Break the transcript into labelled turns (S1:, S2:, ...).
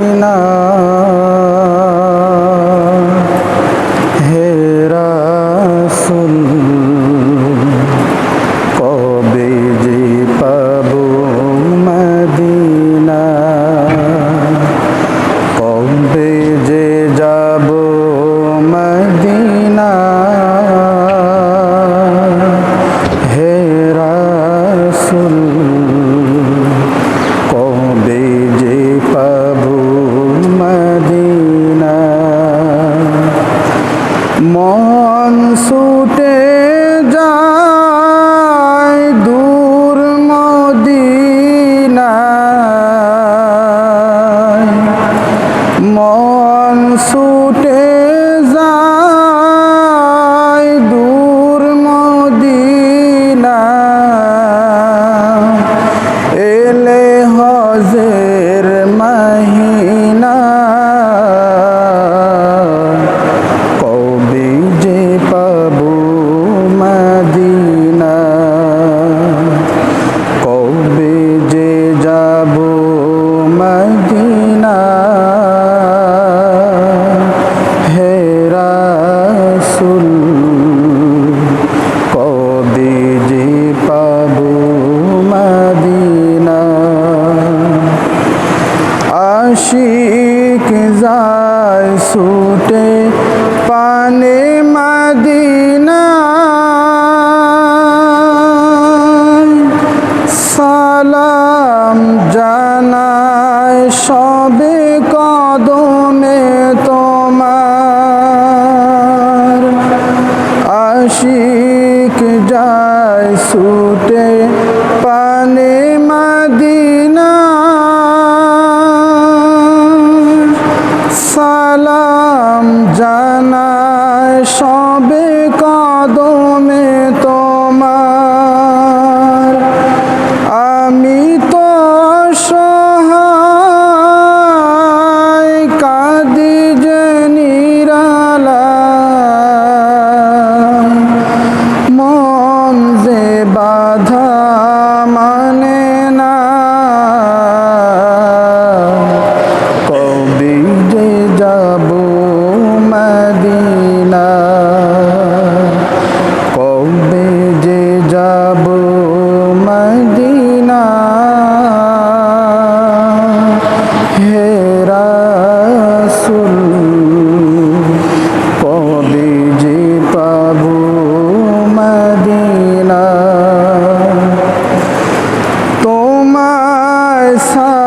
S1: না মন সুটে পানে মদিনা। সালাম জানায় সবে কদমে তোমার। আশিক যায় সুটে jumping. না। হেরাসুল কবে যে পাবো মদিনা? তোমার সা